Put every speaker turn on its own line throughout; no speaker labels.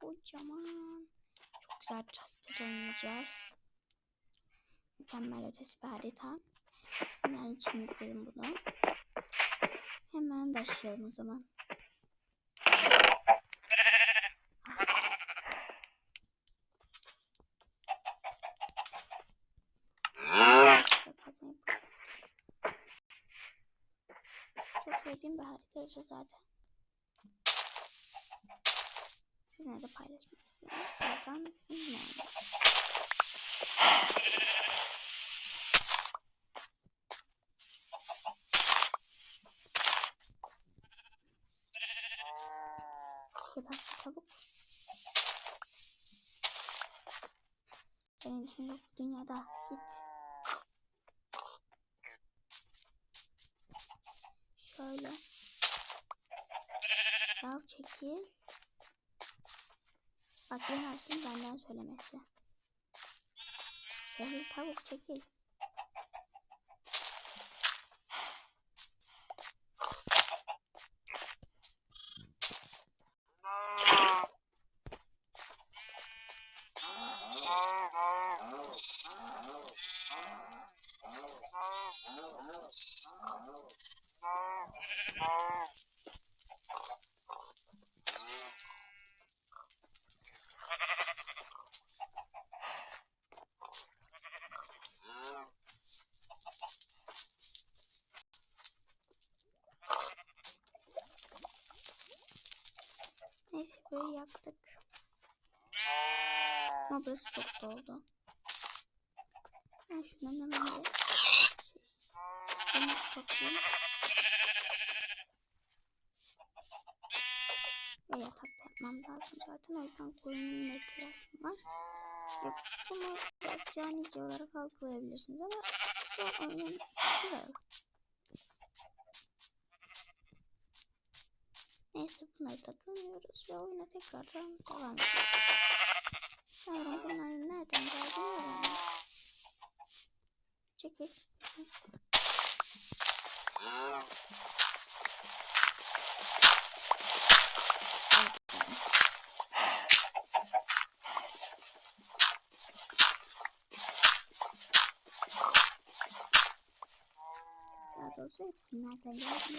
Kocaman çok güzel bir haritada oynayacağız. Mükemmel ötesi bir harita. Sizler için yükledim bunu. Hemen başlayalım o zaman. Çok sevdiğim bir haritadır zaten. Sizinle de paylaşmak istedim. Ünlü Çekil bak tavuk. Senin için yok dünyada. Git. Şöyle. Yav çekil. Bak bu her şeyin benden söylemesi. Sevgili tavuk çekil. Neyse burayı yaktık. Ama burası çok doldu. Ben şundan hemen bir şey, bunu toplayayım. Ve yatak yapmam lazım zaten. O yüzden koyunun ihtiyacım var. Ya bunu biraz canice olarak algılayabilirsiniz ama bu oyunun güzel. Neyse bunları takılmıyoruz ve oyuna tekrardan devam ediyoruz. Sanırım bunların nereden geldiğini öğrendim. Çekil. Daha doğrusu hepsinin nereden geldiğini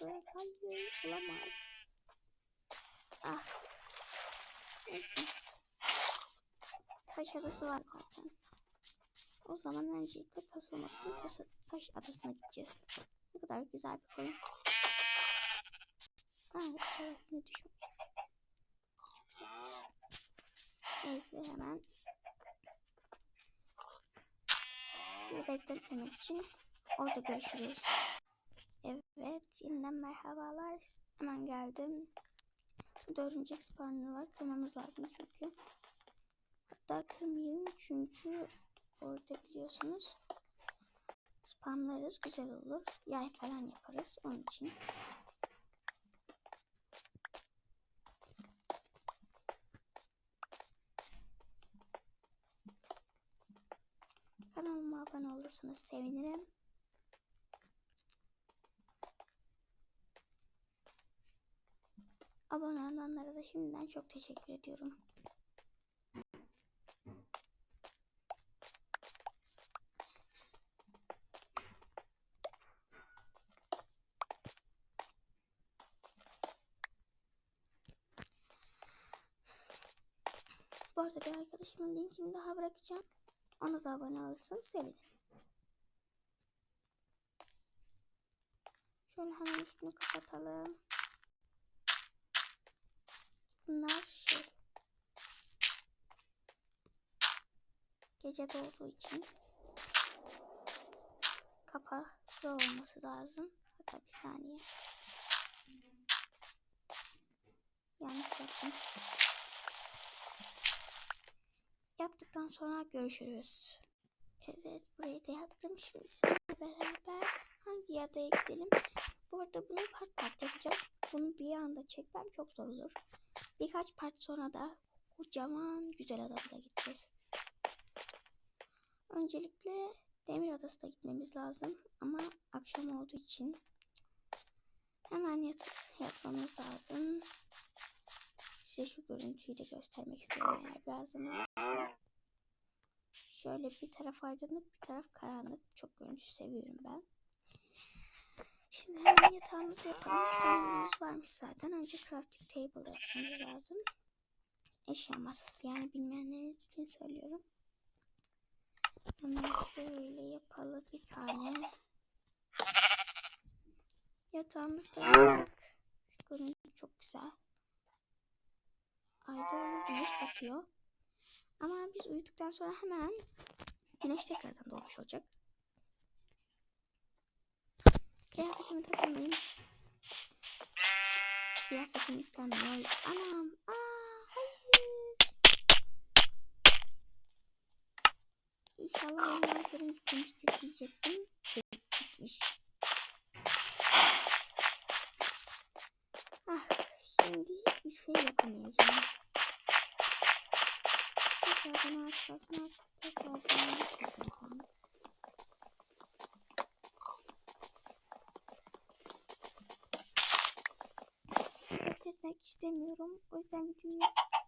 Hayır olamaz. Ah. Neyse. Taş adası var zaten. O zaman öncelikle taş olmak için taş, taş adasına gideceğiz. Ne kadar güzel bir koyun. Aa, inşallah ne düşmüş. Neyse hemen sizi bekletmemek için orada görüşürüz. Evet, yeniden merhabalar. Hemen geldim. Burada örümcek var. Kırmamız lazım çünkü. Hatta kırmayayım çünkü orada biliyorsunuz spamlarız güzel olur. Yay falan yaparız onun için. Kanalıma abone olursanız sevinirim. Abone olanlara da şimdiden çok teşekkür ediyorum. Bu arada bir arkadaşımın linkini daha bırakacağım. Ona da abone olursanız sevinirim. Şöyle hemen üstünü kapatalım. Bunlar şey. Gecede olduğu için kapalı olması lazım. Hatta bir saniye. Yanlış yaptım. Yaptıktan sonra görüşürüz. Evet burayı da yaptım. Şimdi sizinle beraber hangi adaya gidelim? Bu arada bunu part part yapacağım. Bunu bir anda çekmem çok zor olur. Birkaç part sonra da kocaman güzel adamıza gideceğiz. Öncelikle Demir Adası'na gitmemiz lazım. Ama akşam olduğu için hemen yatıp yatmamız lazım. Size şu görüntüyü de göstermek istiyorum eğer olursa. Şöyle bir taraf aydınlık bir taraf karanlık. Çok görüntü seviyorum ben. Şimdi hemen yatağımızı yapalım. Üç tane yerimiz varmış zaten. Önce crafting table yapmamız lazım. Eşya masası yani bilmeyenleriniz için söylüyorum. Hemen şöyle yapalım bir tane. Yatağımızı da yaptık. Görüntü çok güzel. Ayda güneş batıyor. Ama biz uyuduktan sonra hemen güneş tekrardan doğmuş olacak. Kıyafetimi takmayayım. Kıyafetimi yıkanmıyor. Anam. Aa, hayır. İnşallah envanterim gitmiştir diyecektim. Gitmiş. Ah, şimdi hiçbir şey yapamayacağım. Tekrardan ağaç basmak, tekrardan tekrardan. Sizi bekletmek istemiyorum. O yüzden videoyu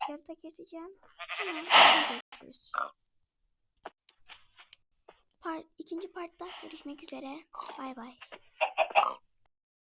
yarıda keseceğim. Hemen görüşürüz. Part, ikinci partta görüşmek üzere. Bay bay.